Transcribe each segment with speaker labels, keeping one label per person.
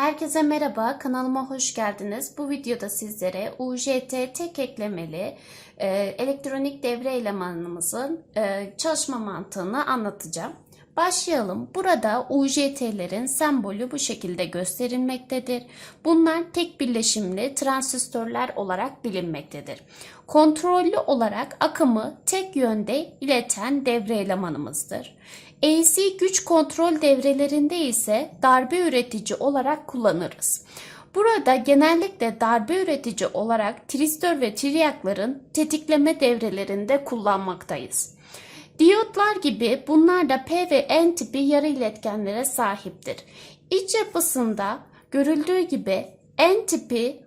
Speaker 1: Herkese merhaba, kanalıma hoş geldiniz. Bu videoda sizlere UJT tek eklemeli e, elektronik devre elemanımızın e, çalışma mantığını anlatacağım. Başlayalım. Burada UJT'lerin sembolü bu şekilde gösterilmektedir. Bunlar tek birleşimli transistörler olarak bilinmektedir. Kontrollü olarak akımı tek yönde ileten devre elemanımızdır. AC güç kontrol devrelerinde ise darbe üretici olarak kullanırız. Burada genellikle darbe üretici olarak tristör ve triyakların tetikleme devrelerinde kullanmaktayız. Diyotlar gibi bunlar da P ve N tipi yarı iletkenlere sahiptir. İç yapısında görüldüğü gibi N tipi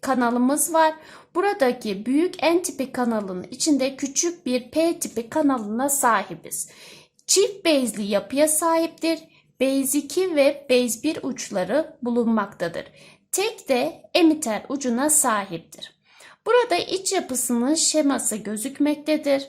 Speaker 1: kanalımız var. Buradaki büyük N tipi kanalın içinde küçük bir P tipi kanalına sahibiz. Çift bezli yapıya sahiptir. Base 2 ve Base 1 uçları bulunmaktadır. Tek de emitter ucuna sahiptir. Burada iç yapısının şeması gözükmektedir.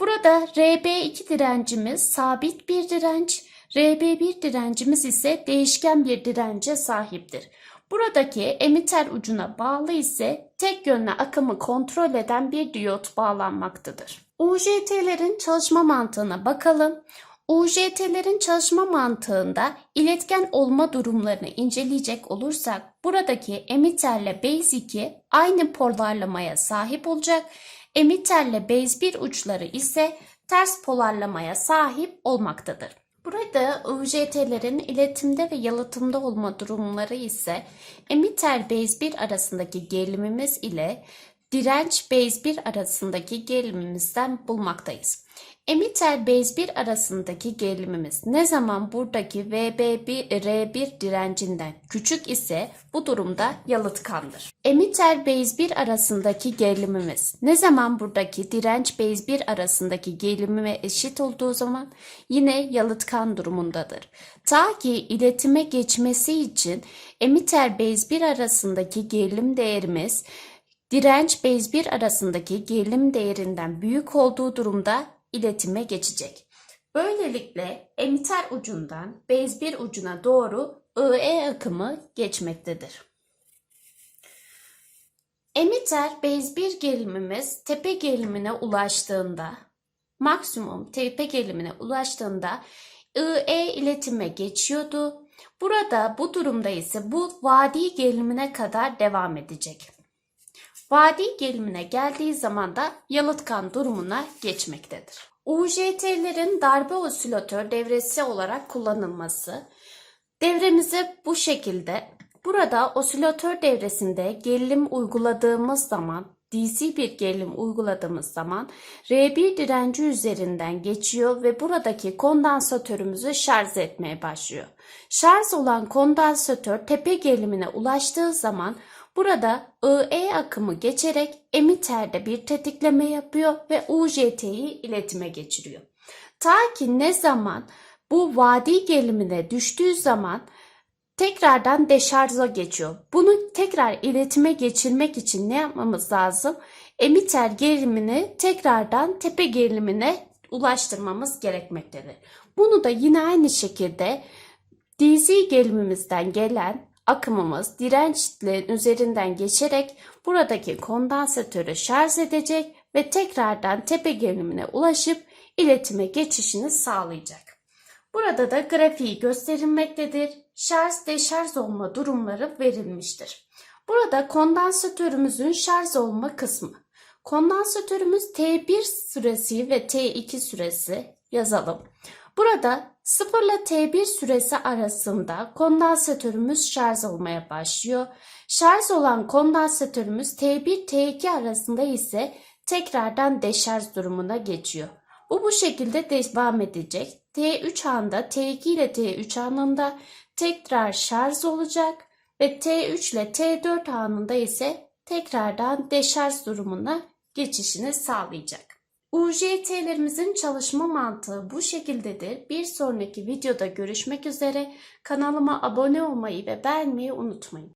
Speaker 1: Burada RB2 direncimiz sabit bir direnç, RB1 direncimiz ise değişken bir dirence sahiptir. Buradaki emitter ucuna bağlı ise tek yönlü akımı kontrol eden bir diyot bağlanmaktadır. UJT'lerin çalışma mantığına bakalım. UJT'lerin çalışma mantığında iletken olma durumlarını inceleyecek olursak buradaki emitterle base 2 aynı polarlamaya sahip olacak. Emitterle base 1 uçları ise ters polarlamaya sahip olmaktadır. Burada UJT'lerin iletimde ve yalıtımda olma durumları ise emitter base 1 arasındaki gerilimimiz ile direnç base 1 arasındaki gerilimimizden bulmaktayız. Emitter base 1 arasındaki gerilimimiz ne zaman buradaki VB1 R1 direncinden küçük ise bu durumda yalıtkandır. Emitter base 1 arasındaki gerilimimiz ne zaman buradaki direnç base 1 arasındaki gerilimime eşit olduğu zaman yine yalıtkan durumundadır. Ta ki iletime geçmesi için emitter base 1 arasındaki gerilim değerimiz direnç base 1 arasındaki gerilim değerinden büyük olduğu durumda iletime geçecek. Böylelikle emitter ucundan base 1 ucuna doğru IE akımı geçmektedir. Emitter base 1 gerilimimiz tepe gerilimine ulaştığında maksimum tepe gerilimine ulaştığında IE iletime geçiyordu. Burada bu durumda ise bu vadi gerilimine kadar devam edecek. Vadi gerilimine geldiği zaman da yalıtkan durumuna geçmektedir. UJT'lerin darbe osilatör devresi olarak kullanılması devremizi bu şekilde burada osilatör devresinde gerilim uyguladığımız zaman DC bir gerilim uyguladığımız zaman R1 direnci üzerinden geçiyor ve buradaki kondansatörümüzü şarj etmeye başlıyor. Şarj olan kondansatör tepe gerilimine ulaştığı zaman Burada IE akımı geçerek emitterde bir tetikleme yapıyor ve UJT'yi iletime geçiriyor. Ta ki ne zaman bu vadi gerilimine düştüğü zaman tekrardan deşarja geçiyor. Bunu tekrar iletime geçirmek için ne yapmamız lazım? Emitter gerilimini tekrardan tepe gerilimine ulaştırmamız gerekmektedir. Bunu da yine aynı şekilde DC gerilimimizden gelen akımımız dirençlerin üzerinden geçerek buradaki kondansatörü şarj edecek ve tekrardan tepe gerilimine ulaşıp iletime geçişini sağlayacak. Burada da grafiği gösterilmektedir. Şarj deşarj olma durumları verilmiştir. Burada kondansatörümüzün şarj olma kısmı. Kondansatörümüz T1 süresi ve T2 süresi yazalım. Burada 0 ile T1 süresi arasında kondansatörümüz şarj olmaya başlıyor. Şarj olan kondansatörümüz T1 T2 arasında ise tekrardan deşarj durumuna geçiyor. Bu bu şekilde devam edecek. T3 anda T2 ile T3 anında tekrar şarj olacak ve T3 ile T4 anında ise tekrardan deşarj durumuna geçişini sağlayacak. UJT'lerimizin çalışma mantığı bu şekildedir. Bir sonraki videoda görüşmek üzere. Kanalıma abone olmayı ve beğenmeyi unutmayın.